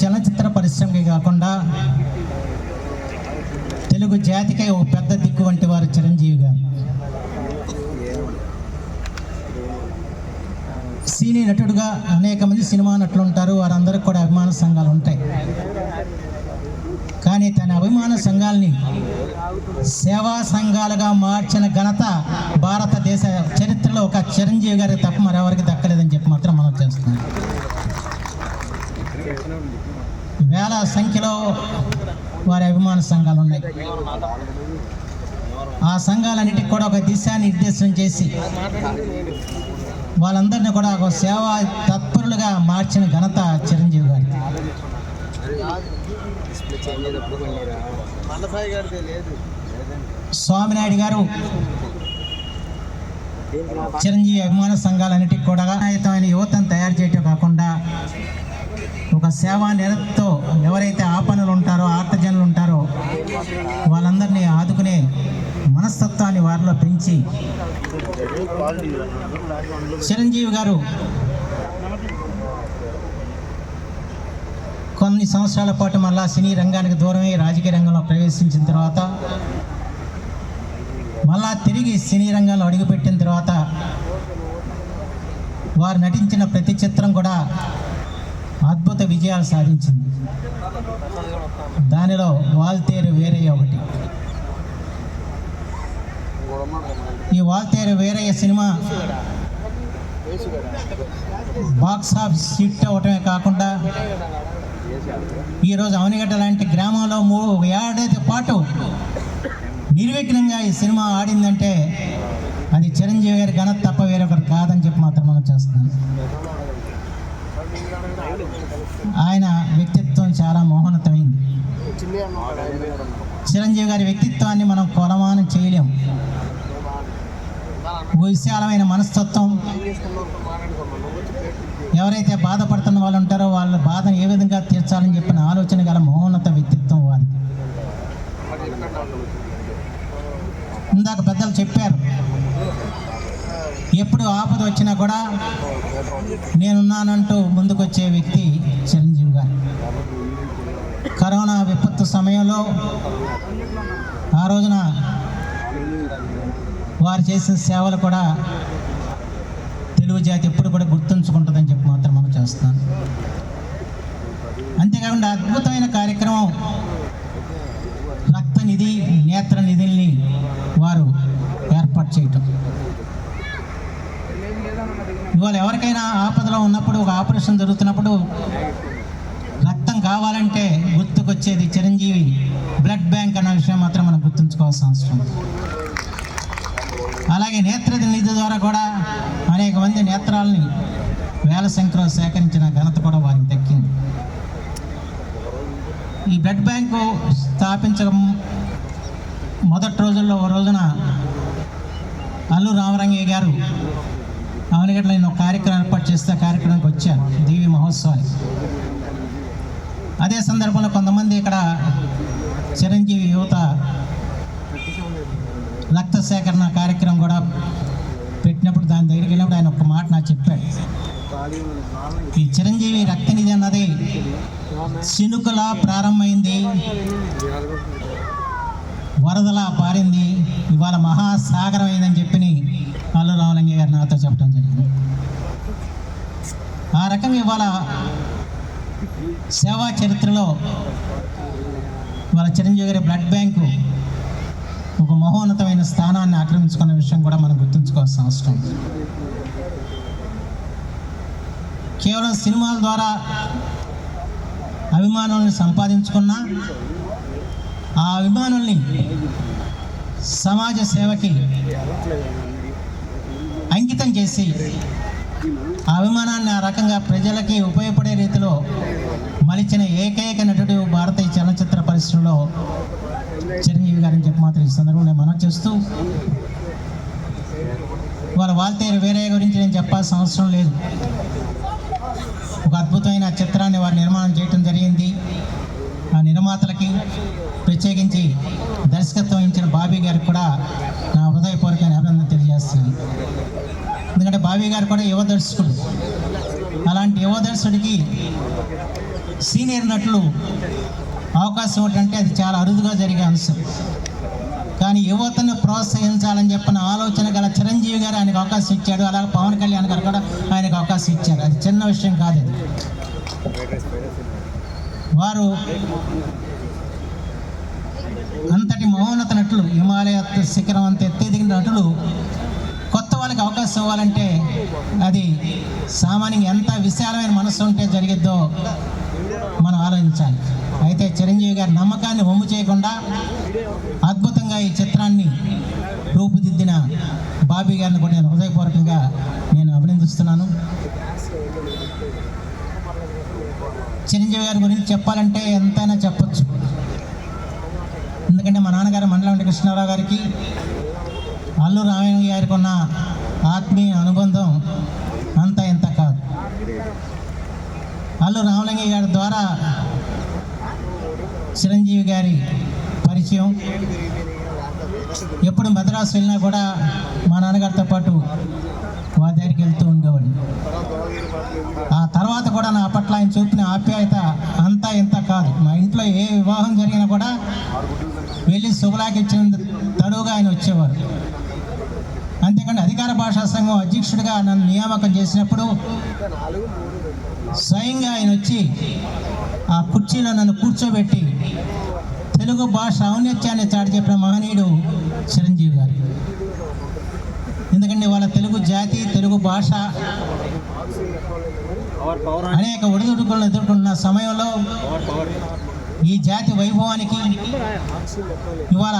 చలనచిత్ర పరిశ్రమకి కాకుండా తెలుగు జాతికై ఓ పెద్ద దిక్కు వంటి వారు చిరంజీవి గారు. సినీ నటుడుగా అనేక మంది సినిమా నటులు ఉంటారు వారందరికీ కూడా అభిమాన సంఘాలు ఉంటాయి. కానీ తన అభిమాన సంఘాలని సేవా సంఘాలుగా మార్చిన ఘనత భారతదేశ చరిత్రలో ఒక చిరంజీవి గారి తప్ప మరెవరికి దక్కలేదని చెప్పి మాత్రం చాలా సంఖ్యలో వారి అభిమాన సంఘాలు ఉన్నాయి. ఆ సంఘాలన్నిటికి కూడా ఒక దిశానిర్దేశం చేసి వాళ్ళందరినీ కూడా ఒక సేవా తత్పరులుగా మార్చిన ఘనత చిరంజీవి గారి స్వామినాయుడు గారు చిరంజీవి అభిమాన సంఘాలన్నిటికి కూడా ఆయన యువతను తయారు చేయటం కాకుండా ఒక సేవా నిరతో ఎవరైతే ఆపణలు ఉంటారో ఆర్తజనులు ఉంటారో వాళ్ళందరినీ ఆదుకునే మనస్తత్వాన్ని వారిలో పెంచి చిరంజీవి గారు కొన్ని సంవత్సరాల పాటు మళ్ళా సినీ రంగానికి దూరమై రాజకీయ రంగంలో ప్రవేశించిన తర్వాత మళ్ళా తిరిగి సినీ రంగంలో అడుగుపెట్టిన తర్వాత వారు నటించిన ప్రతి చిత్రం కూడా అద్భుత విజయాలు సాధించింది. దానిలో వాల్తేరు వేరయ్య ఒకటి. ఈ Waltair Veerayya cinema box office hit అవటమే కాకుండా ఈరోజు అవనిగడ్డ లాంటి గ్రామంలో మూడు ఏడాది పాటు నిర్విఘ్నంగా ఈ సినిమా ఆడిందంటే అది చిరంజీవి గారి ఘనత తప్ప వేరొకరు కాదని చెప్పి మాత్రం మనం చేస్తున్నాం. ఆయన వ్యక్తిత్వం చాలా మోహనతమైంది. చిరంజీవి గారి వ్యక్తిత్వాన్ని మనం కొలమానం చేయలేం. విశాలమైన మనస్తత్వం. ఎవరైతే బాధపడుతున్న వాళ్ళు ఉంటారో వాళ్ళ బాధను ఏ విధంగా తీర్చాలని చెప్పిన ఆలోచన గల మహోన్నత వ్యక్తిత్వం వారి ఇందాక పెద్దలు చెప్పారు ఎప్పుడు ఆపద వచ్చినా కూడా నేనున్నానంటూ ముందుకొచ్చే వ్యక్తి చిరంజీవి గారు. కరోనా విపత్తు సమయంలో ఆ రోజున వారు చేసిన సేవలు కూడా తెలుగు జాతి ఎప్పుడు కూడా గుర్తుంచుకుంటుందని చెప్పి మాత్రం మనం చేస్తున్నాను. అంతేకాకుండా అద్భుతమైన కార్యక్రమం రక్త నిధి నేత్ర నిధుల్ని వారు ఏర్పాటు చేయటం ఇవాళ ఎవరికైనా ఆపదలో ఉన్నప్పుడు ఒక ఆపరేషన్ జరుగుతున్నప్పుడు రక్తం కావాలంటే గుర్తుకొచ్చేది చిరంజీవి. బ్లడ్ బ్యాంక్ అన్న విషయం మాత్రం మనం గుర్తుంచుకోవాల్సిన అవసరం అలాగే నేత్ర నిధి ద్వారా కూడా అనేక మంది నేత్రాలని వేల సంఖ్యలో సేకరించిన ఘనత కూడా వారికి దక్కింది. ఈ బ్లడ్ బ్యాంకు స్థాపించడం మొదటి రోజుల్లో ఓ రోజున అల్లు రామరంగయ్య గారు అవనిగడ్డలో నేను ఒక కార్యక్రమం ఏర్పాటు చేస్తే కార్యక్రమానికి వచ్చాను దేవి మహోత్సవానికి. అదే సందర్భంలో కొంతమంది ఇక్కడ చిరంజీవి యువత రక్త సేకరణ కార్యక్రమం కూడా పెట్టినప్పుడు దాని దగ్గరికి వెళ్ళినప్పుడు ఆయన ఒక మాట నాకు చెప్పాడు. ఈ చిరంజీవి రక్తనిధి అన్నది చినుకులా ప్రారంభమైంది వరదలా పారింది ఇవాళ మహాసాగరం అయిందని చెప్పి రామలింగ చెప్పడం జరిగింది. ఆ రకం ఇవాళ సేవా చరిత్రలో వాళ్ళ చిరంజీవి గారి బ్లడ్ బ్యాంకు ఒక మహోన్నతమైన స్థానాన్ని ఆక్రమించుకున్న విషయం కూడా మనం గుర్తుంచుకోవాల్సిన అవసరం. కేవలం సినిమాల ద్వారా అభిమానుల్ని సంపాదించుకున్నా ఆ అభిమానుల్ని సమాజ సేవకి అంకితం చేసి ఆ అభిమానాన్ని ఆ రకంగా ప్రజలకి ఉపయోగపడే రీతిలో మలిచిన ఏకైక నటుడు భారతీయ చలనచిత్ర పరిశ్రమలో చిరంజీవి గారని చెప్పి మాత్రం ఈ సందర్భంలో మనం చేస్తూ వాళ్ళ వాల్తేరు వేరే గురించి నేను చెప్పాల్సిన అవసరం లేదు. ఒక అద్భుతమైన చిత్రాన్ని వారు నిర్మాణం చేయటం జరిగింది. ఆ నిర్మాతలకి ప్రత్యేకించి దర్శకత్వం వహించిన బాబీ గారికి కూడా నా హృదయపూర్వక అభినందన తెలియజేస్తున్నాను. ఎందుకంటే బావి గారు కూడా యువ దర్శకుడు. అలాంటి యువ దర్శకుడికి సీనియర్ నటులు అవకాశం ఏంటంటే అది చాలా అరుదుగా జరిగే అంశం. కానీ యువతను ప్రోత్సహించాలని చెప్పిన ఆలోచన గల చిరంజీవి గారు ఆయనకు అవకాశం ఇచ్చాడు. అలాగే పవన్ కళ్యాణ్ గారు కూడా ఆయనకు అవకాశం ఇచ్చారు. అది చిన్న విషయం కాదు అది వారు అంతటి మౌనత నటులు. హిమాలయ శిఖరం అంత ఎత్తెదిగిన నటులు వాళ్ళకి అవకాశం ఇవ్వాలంటే అది సామాన్యంగా ఎంత విశాలమైన మనసు ఉంటే జరిగిద్దో మనం ఆలోచించాలి. అయితే చిరంజీవి గారి నమ్మకాన్ని వమ్ము చేయకుండా అద్భుతంగా ఈ చిత్రాన్ని రూపుదిద్దిన బాబీ గారిని కూడా నేను హృదయపూర్వకంగా నేను అభినందిస్తున్నాను. చిరంజీవి గారి గురించి చెప్పాలంటే ఎంతైనా చెప్పొచ్చు. ఎందుకంటే మా నాన్నగారు మండలం కృష్ణారావు గారికి అల్లు రామయ్య గారికి ఉన్న ఆత్మీయ అనుబంధం అంత ఇంత కాదు. అల్లు రామలింగ గారి ద్వారా చిరంజీవి గారి పరిచయం. ఎప్పుడు మద్రాసు వెళ్ళినా కూడా మా నాన్నగారితో పాటు వారి దగ్గరికి వెళ్తూ ఉండేవాడిని. ఆ తర్వాత కూడా నా పట్ల ఆయన చూపిన ఆప్యాయత అంతా ఇంత కాదు. మా ఇంట్లో ఏ వివాహం జరిగినా కూడా వెళ్ళి శుభలాకిచ్చిన తడువుగా ఆయన వచ్చేవారు. అంతేకాని అధికార భాషా సంఘం అధ్యక్షుడిగా నన్ను నియామకం చేసినప్పుడు స్వయంగా ఆయన వచ్చి ఆ కుర్చీలో నన్ను కూర్చోబెట్టి తెలుగు భాష ఔన్నత్యాన్ని చాటి చెప్పిన మహనీయుడు చిరంజీవి గారు. ఎందుకంటే వాళ్ళ తెలుగు జాతి తెలుగు భాష అనేక ఒడిదుడుకులను ఎదుర్కొన్న సమయంలో ఈ జాతి వైభవానికి ఇవాళ